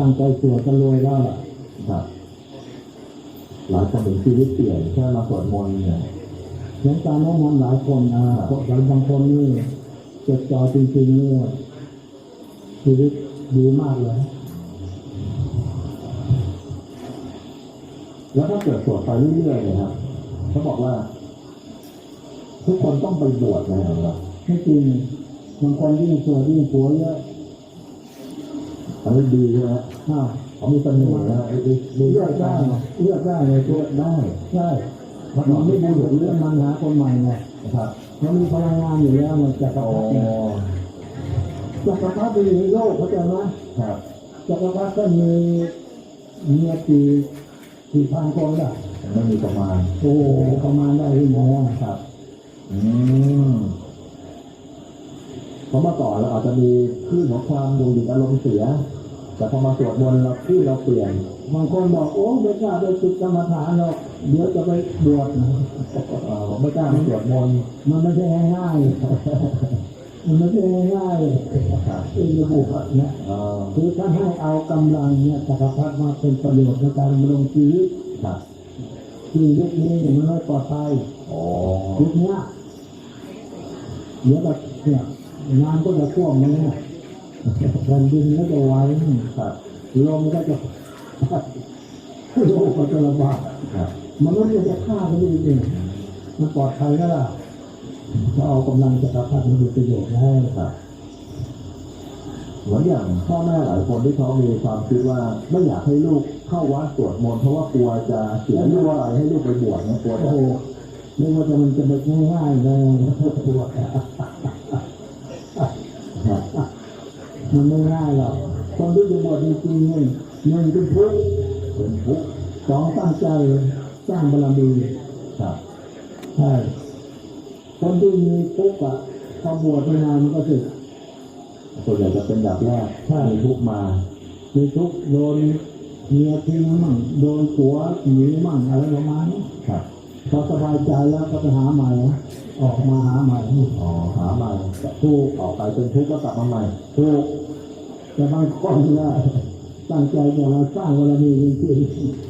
ตั้งใจสวดจะรวยแล้วล่ะครับหลายคนถึงชีวิตเปลี่ยนแค่มาสวดมนต์เนี่ยหลวงตาแนะนำหลายคนนะบางบางคนนี่จดจ่อจริงๆนี่ชีวิตดีมากเลยแล้วถ้าเกิดสวดไปเรื่อยๆเนี่ยครับเขาบอกว่า ทุกคนต้องไปบวชนะครับไม่จริงบางคนยิ่งสวดยิ่งผัวเยอะ อันนี้ดีใช่ไหมอ้าวเขามีเสน่ห์นะไอ้เลือกได้เลือกได้เลยเลือกได้ใช่มันไม่ได้หยุดเรื่องมันหาคนใหม่ไงนะครับมันมีพลังงานอยู่แล้วมันจักรอ๋อพรรดิเนี่ยจักรพรรดิเป็นในโลกเข้าใจไหมครับจักรพรรดิก็มีเมียกี่กี่พันคนละไม่มีประมาณ โอ้ประมาณได้ที่ไหนอะครับ อืม เพราะเมื่อก่อนเราอาจจะมีคลื่นของความดูดิ่งอารมณ์เสีย แต่พอมาสวดมนต์เราคลื่นเราเปลี่ยนบางคนบอกโอ้ไม่กล้าไปฝึกกรรมฐานหรอกเดี๋ยวจะไปบวชนะเอ่อไม่กล้ามาสวดมนต์มันไม่ใช่ง่ายๆมันไม่ใช่ง่ายๆครับที่จะบวชเนี่ยเอ่อคือถ้าให้เอากำลังเนี่ยจักรพรรดิมาเป็นประโยชน์ในการดำรงชีวิตครับที่ยุคนี้มันไม่ปลอดภัยอ๋อยุคเนี้ยเดี๋ยวแบบเนี่ย งานก็จะท่วมมันเนี่ยแผ่นดินก็จะไหวครับลมก็จะโลกก็จะระบาดครับมันก็จะฆ่ากันจริงๆมันปลอดภัยก็ล่ะถ้าเอากำลังจักรพรรดิมาเป็นประโยชน์ให้ครับเหมือนอย่างพ่อแม่หลายคนที่เขามีความคิดว่าไม่อยากให้ลูกเข้าวัดสวดมนต์เพราะว่ากลัวจะเสียลูกอะไรให้ลูกไปบวชเนี่ยกลัวโอ้จะโหไม่ว่าจะมันจะไปง่ายๆเลยตัวครับ มันไม่ง่ายหรอกคนที่จะบวชจริงๆเนี่ยหนึ่งเป็นพุทธเป็นทุกข์สองตั้งใจสร้างบารมีครับใช่คนที่มีทุกข์อะพอบวชไปนานมันก็สึกส่วนใหญ่จะเป็นแบบแรกใช่มีทุกข์มา มีทุกข์โดนเมียทิ้งมั่งโดนผัวหนีมั่งอะไรประมาณนี้ครับพอสบายใจแล้วก็ไปหาใหม่นะ ออกมาหาใหม่อ๋อหาใหม่ถูกออกไปเป็นทุกข์ก็กลับมาใหม่ถูกแต่บางคนเนี่ยตั้งใจจะมาสร้างบารมีจริงๆ